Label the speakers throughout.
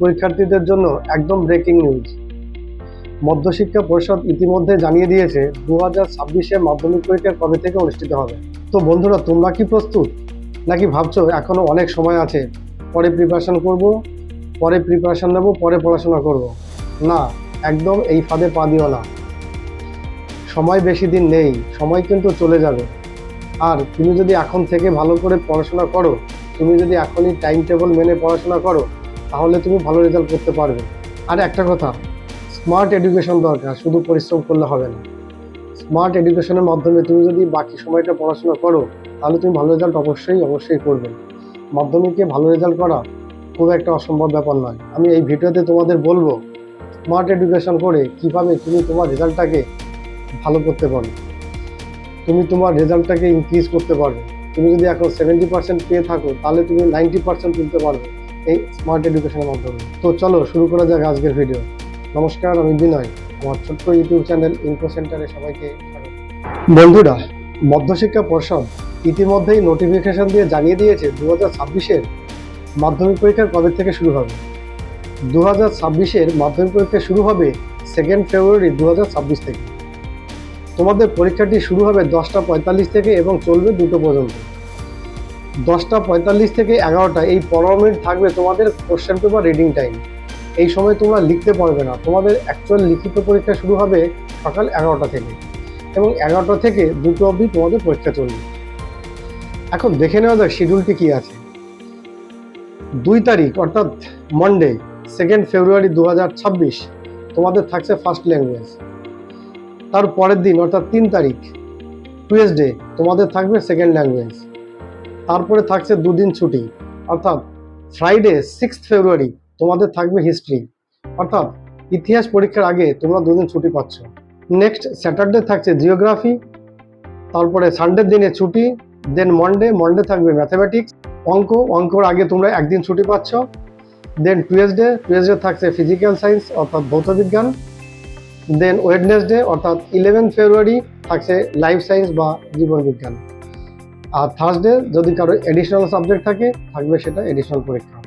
Speaker 1: পরীক্ষার্থীদের জন্য একদম ব্রেকিং নিউজ মধ্যশিক্ষা পরিষদ ইতিমধ্যে জানিয়ে দিয়েছে দু হাজার ছাব্বিশে মাধ্যমিক পরীক্ষা কবে থেকে অনুষ্ঠিত হবে? তো বন্ধুরা, তোমরা কি প্রস্তুত? নাকি ভাবছ এখনও অনেক সময় আছে? পরে প্রিপারেশন করব, পরে প্রিপারেশন নেব, পরে পড়াশোনা করব? না, একদম এই ফাঁদে পা দিও না। সময় বেশি দিন নেই, সময় কিন্তু চলে যাবে। আর তুমি যদি এখন থেকে ভালো করে পড়াশোনা করো, তুমি যদি এখনই টাইম টেবল মেনে পড়াশোনা করো তাহলে তুমি ভালো রেজাল্ট করতে পারবে। আর একটা কথা স্মার্ট এডুকেশন দরকার, শুধু পরিশ্রম করলে হবে না। স্মার্ট এডুকেশনের মাধ্যমে তুমি যদি বাকি সময়টা পড়াশোনা করো, তাহলে তুমি ভালো রেজাল্ট অবশ্যই অবশ্যই করবে। মাধ্যমিকে ভালো রেজাল্ট করা খুব একটা অসম্ভব ব্যাপার নয়। আমি এই ভিডিওতে তোমাদের বলব স্মার্ট এডুকেশন করে কীভাবে তুমি তোমার রেজাল্টটাকে ভালো করতে পারো তুমি তোমার রেজাল্টটাকে ইনক্রিজ করতে পারবে। তুমি যদি এখন সেভেন্টি পার্সেন্ট পেয়ে থাকো, তাহলে তুমি নাইনটি পার্সেন্ট তুলতে পারবে। এই স্মার্ট এডুকেশনের মাধ্যমে। তো চলো, শুরু করা যাক আজকের ভিডিও নমস্কার, আমি বিনয়। আমার ছোট্ট ইউটিউব চ্যানেল ইনফো সেন্টারে সবাইকে বন্ধুরা, মধ্যশিক্ষা পর্ষদ ইতিমধ্যেই নোটিফিকেশন দিয়ে জানিয়ে দিয়েছে দু হাজার ছাব্বিশের মাধ্যমিক পরীক্ষা কবে থেকে শুরু হবে। দু হাজার ছাব্বিশের মাধ্যমিক পরীক্ষা শুরু হবে সেকেন্ড ফেব্রুয়ারি দু হাজার ছাব্বিশ থেকে। তোমাদের পরীক্ষাটি শুরু হবে দশটা পঁয়তাল্লিশ থেকে এবং চলবে দুটো পর্যন্ত। দশটা পঁয়তাল্লিশ থেকে এগারোটা, এই পনেরো মিনিট থাকবে তোমাদের কোশ্চেন পেপার রিডিং টাইম এই সময় তোমরা লিখতে পারবে না। তোমাদের অ্যাকচুয়াল লিখিত পরীক্ষা শুরু হবে সকাল এগারোটা থেকে এবং এগারোটা থেকে দুটো অবধি তোমাদের পরীক্ষা চলবে। এখন দেখে নেওয়া যাক শিডিউলটি কী আছে। দুই তারিখ, অর্থাৎ মন্ডে সেকেন্ড ফেব্রুয়ারি দু হাজার ছাব্বিশ, তোমাদের থাকছে ফার্স্ট ল্যাঙ্গুয়েজ তার পরের দিন, অর্থাৎ তিন তারিখ টুয়েসডে তোমাদের থাকবে সেকেন্ড ল্যাঙ্গুয়েজ তারপরে থাকছে দুদিন ছুটি। অর্থাৎ ফ্রাইডে সিক্স ফেব্রুয়ারি তোমাদের থাকবে হিস্ট্রি অর্থাৎ ইতিহাস পরীক্ষার আগে তোমরা দুদিন ছুটি পাচ্ছ। নেক্সট স্যাটারডে থাকছে জিওগ্রাফি তারপরে সানডের দিনে ছুটি দেন মন্ডে মন্ডে থাকবে ম্যাথামেটিক্স অঙ্ক, অঙ্কর আগে তোমরা একদিন ছুটি পাচ্ছ। দেন টুয়েসডে টুয়েসডে থাকছে ফিজিক্যাল সায়েন্স অর্থাৎ ভৌতবিজ্ঞান। দেন ওয়েডনেসডে অর্থাৎ ইলেভেন ফেব্রুয়ারি থাকছে লাইফ সায়েন্স বা জীবনবিজ্ঞান আর থার্সডে যদি কারও এডিশনাল সাবজেক্ট থাকে, থাকবে সেটা এডিশনাল পরীক্ষা।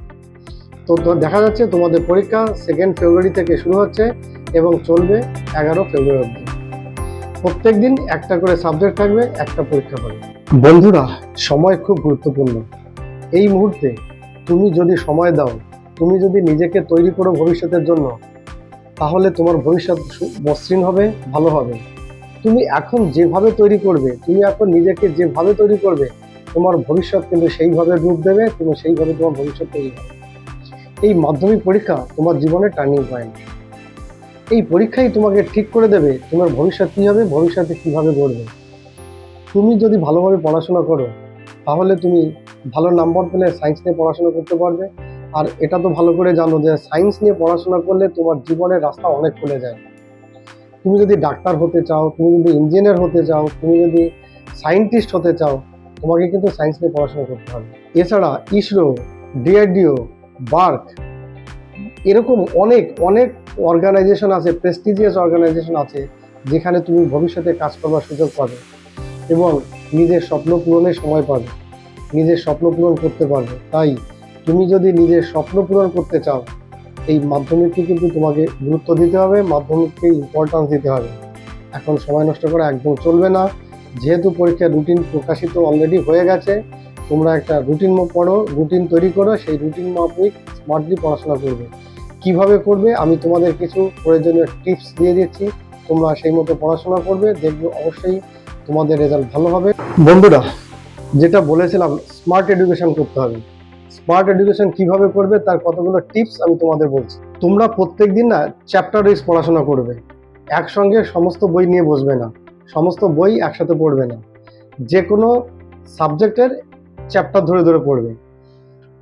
Speaker 1: তো দেখা যাচ্ছে তোমাদের পরীক্ষা সেকেন্ড ফেব্রুয়ারি থেকে শুরু হচ্ছে এবং চলবে এগারো ফেব্রুয়ারি অবধি। প্রত্যেক দিন একটা করে সাবজেক্ট থাকবে, একটা পরীক্ষা হবে। বন্ধুরা, সময় খুব গুরুত্বপূর্ণ। এই মুহূর্তে তুমি যদি সময় দাও, তুমি যদি নিজেকে তৈরি করো ভবিষ্যতের জন্য, তাহলে তোমার ভবিষ্যৎ মসৃণ হবে, ভালো হবে। তুমি এখন যেভাবে তৈরি করবে, তুমি এখন নিজেকে যেভাবে তৈরি করবে, তোমার ভবিষ্যৎ কিন্তু সেইভাবে রূপ দেবে, তুমি সেইভাবে তোমার ভবিষ্যৎ তৈরি হবে। এই মাধ্যমিক পরীক্ষা তোমার জীবনে টার্নিং পয়েন্ট এই পরীক্ষাই তোমাকে ঠিক করে দেবে তোমার ভবিষ্যৎ কী হবে, ভবিষ্যতে কীভাবে গড়বে। তুমি যদি ভালোভাবে পড়াশোনা করো, তাহলে তুমি ভালো নাম্বার পেলে সায়েন্স নিয়ে পড়াশোনা করতে পারবে। আর এটা তো ভালো করে জানো যে সায়েন্স নিয়ে পড়াশোনা করলে তোমার জীবনের রাস্তা অনেক খুলে যায়। তুমি যদি ডাক্তার হতে চাও, তুমি যদি ইঞ্জিনিয়ার হতে চাও, তুমি যদি সায়েন্টিস্ট হতে চাও, তোমাকে কিন্তু সায়েন্স নিয়ে পড়াশোনা করতে হবে। এছাড়া ইসরো ডিআরডিও বার্ক এরকম অনেক অনেক অর্গানাইজেশন আছে প্রেস্টিজিয়াস অর্গানাইজেশন আছে, যেখানে তুমি ভবিষ্যতে কাজ করবার সুযোগ পাবে এবং নিজের স্বপ্ন পূরণের সময় পাবে, নিজের স্বপ্ন পূরণ করতে পারবে। তাই তুমি যদি নিজের স্বপ্ন পূরণ করতে চাও এই মাধ্যমিককে কিন্তু তোমাকে গুরুত্ব দিতে হবে মাধ্যমিককে ইম্পর্টেন্স দিতে হবে। এখন সময় নষ্ট করা একদম চলবে না। যেহেতু পরীক্ষার রুটিন প্রকাশিত অলরেডি হয়ে গেছে তোমরা একটা রুটিন পড়ো রুটিন তৈরি করো সেই রুটিন মাফিক স্মার্টলি পড়াশোনা করবে। কীভাবে করবে আমি তোমাদের কিছু প্রয়োজনীয় টিপস দিয়ে দিচ্ছি। তোমরা সেই মতো পড়াশোনা করবে দেখবে অবশ্যই তোমাদের রেজাল্ট ভালো হবে। বন্ধুরা যেটা বলেছিলাম স্মার্ট এডুকেশন করতে হবে। স্মার্ট এডুকেশন কীভাবে করবে, তার কতগুলো টিপস আমি তোমাদের বলছি। তোমরা প্রত্যেক দিন না চ্যাপ্টার ওয়াইজ পড়াশোনা করবে। একসঙ্গে সমস্ত বই নিয়ে বসবে না। সমস্ত বই একসাথে পড়বে না। যে কোনো সাবজেক্টের চ্যাপ্টার ধরে ধরে পড়বে।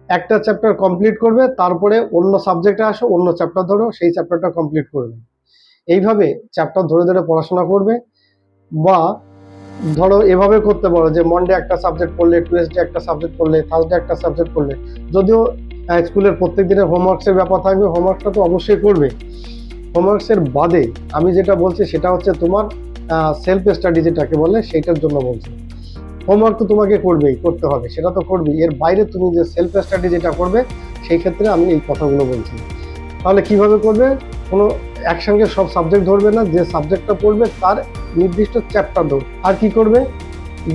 Speaker 1: একটা চ্যাপ্টার কমপ্লিট করবে, তারপরে অন্য সাবজেক্টে আসো, অন্য চ্যাপ্টার ধরো, সেই চ্যাপ্টারটা কমপ্লিট করবে। এইভাবে চ্যাপ্টার ধরে ধরে পড়াশোনা করবে বা ধরো এভাবে করতে পারো যে মন্ডে একটা সাবজেক্ট পড়লে টুয়েসডে একটা সাবজেক্ট পড়লে থার্সডে একটা সাবজেক্ট পড়লে। যদিও স্কুলের প্রত্যেক দিনের হোমওয়ার্কসের ব্যাপার থাকবে হোমওয়ার্কটা তো অবশ্যই করবে। হোমওয়ার্কসের বাদে আমি যেটা বলছি সেটা হচ্ছে তোমার সেলফ স্টাডি যেটাকে বলে, সেইটার জন্য বলছি। হোমওয়ার্ক তো তোমাকে করবেই, করতে হবে, সেটা তো করবেই। এর বাইরে তুমি যে সেলফ স্টাডি যেটা করবে, সেই ক্ষেত্রে আমি এই কথাগুলো বলছি। তাহলে কীভাবে করবে? কোনো একসঙ্গে সব সাবজেক্ট ধরবে না, যে সাবজেক্টটা পড়বে, তার নির্দিষ্ট চ্যাপ্টার ধর আর কি করবে?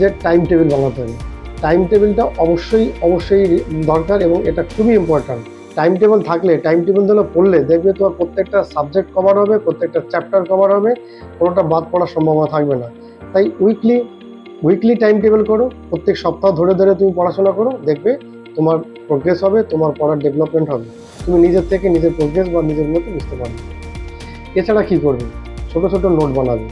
Speaker 1: যে টাইম টেবিল বানাতে হবে। টাইম টেবিলটা অবশ্যই অবশ্যই দরকার এবং এটা খুবই ইম্পর্ট্যান্ট টাইম টেবিল থাকলে টাইম টেবিল ধরে পড়লে, দেখবে তোমার প্রত্যেকটা সাবজেক্ট কভার হবে, প্রত্যেকটা চ্যাপ্টার কভার হবে, কোনোটা বাদ পড়ার সম্ভাবনা থাকবে না। তাই উইকলি উইকলি টাইম টেবিল করো। প্রত্যেক সপ্তাহ ধরে ধরে তুমি পড়াশোনা করো, দেখবে তোমার প্রোগ্রেস হবে, তোমার পড়ার ডেভেলপমেন্ট হবে। তুমি নিজের থেকে নিজের প্রোগ্রেস বা নিজের মতো বুঝতে পারবে। এছাড়া কি করবে? ছোটো ছোটো নোট বানাবে।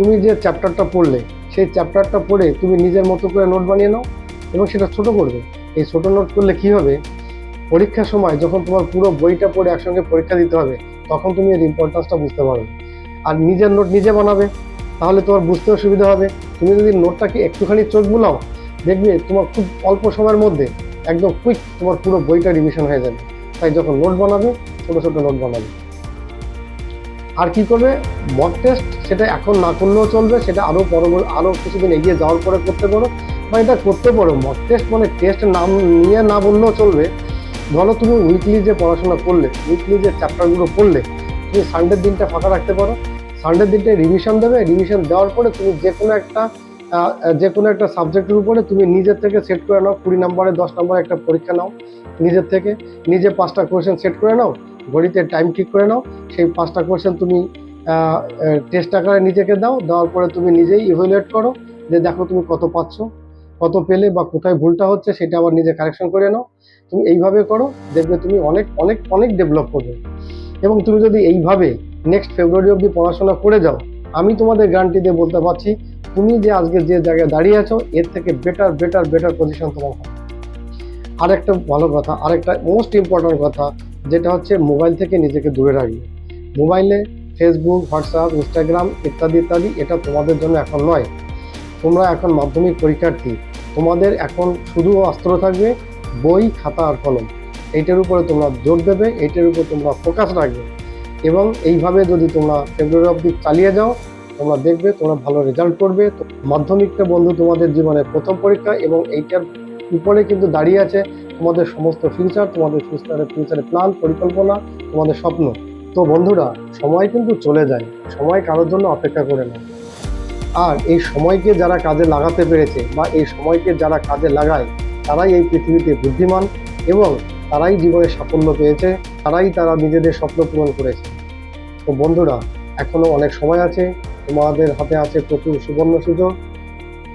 Speaker 1: তুমি যে চ্যাপ্টারটা পড়লে, সেই চ্যাপ্টারটা পড়ে তুমি নিজের মতো করে নোট বানিয়ে নাও এবং সেটা ছোট করবে। এই ছোট নোট করলে কি হবে? পরীক্ষার সময় যখন তোমার পুরো বইটা পড়ে একসঙ্গে পরীক্ষা দিতে হবে, তখন তুমি এর ইম্পর্টেন্সটা বুঝতে পারবে। আর নিজের নোট নিজে বানাবে, তাহলে তোমার বুঝতেও সুবিধা হবে। তুমি যদি নোটটাকে একটুখানি চোখ বুলাও, দেখবে তোমার খুব অল্প সময়ের মধ্যে একদম কুইক তোমার পুরো বইটা রিভিশন হয়ে যাবে। তাই যখন নোট বানাবে, ছোট ছোট নোট বানাবে। আর কি করবে? মক টেস্ট সেটা এখন না করলেও চলবে, সেটা আরও পরবর্তী আরও কিছুদিন এগিয়ে যাওয়ার পরে করতে পারো। বা এটা করতে পারো মক টেস্ট মানে টেস্ট নাম নিয়ে না বললেও চলবে। ধরো তুমি উইকলি যে পড়াশোনা করলে উইকলি যে চ্যাপ্টারগুলো পড়লে, তুমি সানডের দিনটা ফাঁকা রাখতে পারো। সানডের দিনটা রিভিশন দেবে রিভিশন দেওয়ার পরে তুমি যে কোনো একটা যে কোনো একটা সাবজেক্টের উপরে তুমি নিজের থেকে সেট করে নাও, কুড়ি নম্বরে, দশ নম্বরে একটা পরীক্ষা নাও, নিজের থেকে। নিজে পাঁচটা কোয়েশ্চেন সেট করে নাও, ঘড়িতে টাইম ঠিক করে নাও, সেই পাঁচটা কোয়েশ্চেন তুমি টেস্ট আকারে নিজেকে দাও, দেওয়ার পরে তুমি নিজেই ইভ্যালুয়েট করো, যে দেখো তুমি কত পাচ্ছ, কত পেলে বা কোথায় ভুলটা হচ্ছে সেটা আবার নিজে কারেকশন করে নাও। তুমি এইভাবে করো, দেখবে তুমি অনেক অনেক অনেক ডেভেলপ করবে। এবং তুমি যদি এইভাবে নেক্সট ফেব্রুয়ারি অবধি পড়াশোনা করে যাও, আমি তোমাদের গ্যারান্টি দিয়ে বলতে পারছি, তুমি যে আজকে যে জায়গায় দাঁড়িয়ে আছো, এর থেকে বেটার বেটার বেটার পজিশন তোমার হবে। আরেকটা ভালো কথা, আরেকটা মোস্ট ইম্পর্ট্যান্ট কথা, যেটা হচ্ছে মোবাইল থেকে নিজেকে দূরে রাখবে। মোবাইলে ফেসবুক হোয়াটসঅ্যাপ ইনস্টাগ্রাম ইত্যাদি ইত্যাদি, এটা তোমাদের জন্য এখন নয়। তোমরা এখন মাধ্যমিক পরীক্ষার্থী। তোমাদের এখন শুধু অস্ত্র থাকবে, বই, খাতা আর কলম। এইটার উপরে তোমরা জোর দেবে, এইটার উপর তোমরা ফোকাস রাখবে। এবং এইভাবে যদি তোমরা ফেব্রুয়ারি অবধি চালিয়ে যাও, তোমরা দেখবে তোমরা ভালো রেজাল্ট করবে। মাধ্যমিকটা বন্ধু তোমাদের জীবনের প্রথম পরীক্ষা এবং এইটার উপরে কিন্তু দাঁড়িয়ে আছে তোমাদের সমস্ত ফিউচার তোমাদের ফিউচারের ফিউচারের প্ল্যান পরিকল্পনা, তোমাদের স্বপ্ন। তো বন্ধুরা, সময় কিন্তু চলে যায়। সময় কারোর জন্য অপেক্ষা করে না। আর এই সময়কে যারা কাজে লাগাতে পেরেছে বা এই সময়কে যারা কাজে লাগায়, তারাই এই পৃথিবীতে বুদ্ধিমান এবং তারাই জীবনে সাফল্য পেয়েছে, তারাই তারা নিজেদের স্বপ্ন পূরণ করেছে। তো বন্ধুরা, এখনও অনেক সময় আছে, তোমাদের হাতে আছে প্রচুর সুবর্ণ সুযোগ।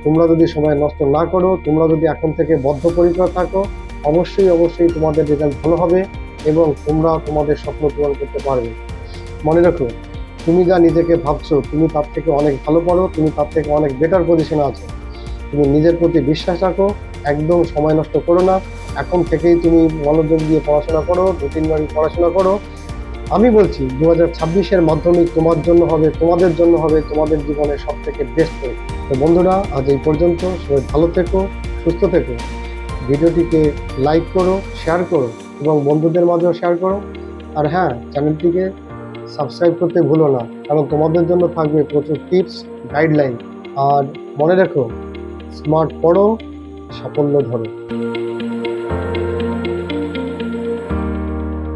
Speaker 1: তোমরা যদি সময় নষ্ট না করো, তোমরা যদি এখন থেকে বদ্ধপরিকর থাকো, অবশ্যই অবশ্যই তোমাদের রেজাল্ট ভালো হবে। এবং তোমরা তোমাদের স্বপ্ন পূরণ করতে পারবে। মনে রাখো, তুমি যা নিজেকে ভাবছ, তুমি তার থেকে অনেক ভালো পারো তুমি তার থেকে অনেক বেটার পজিশনে আছো। তুমি নিজের প্রতি বিশ্বাস রাখো, একদম সময় নষ্ট করো না। এখন থেকেই তুমি মনোযোগ দিয়ে পড়াশোনা করো, দু তিনবারই পড়াশোনা করো। আমি বলছি দু হাজার ছাব্বিশের মাধ্যমিক তোমার জন্য হবে, তোমাদের জন্য হবে, তোমাদের জীবনের সব থেকে বেস্ট তো বন্ধুরা, আজ এই পর্যন্ত। সবাই ভালো থেকো, সুস্থ থেকো। ভিডিওটিকে লাইক করো শেয়ার করো। এবং বন্ধুদের মাঝেও শেয়ার করো। আর হ্যাঁ চ্যানেলটিকে সাবস্ক্রাইব করতে ভুলো না, কারণ তোমাদের জন্য থাকবে প্রচুর টিপস গাইডলাইন আর মনে রেখো স্মার্ট পড়ো, সাফল্য ধরো।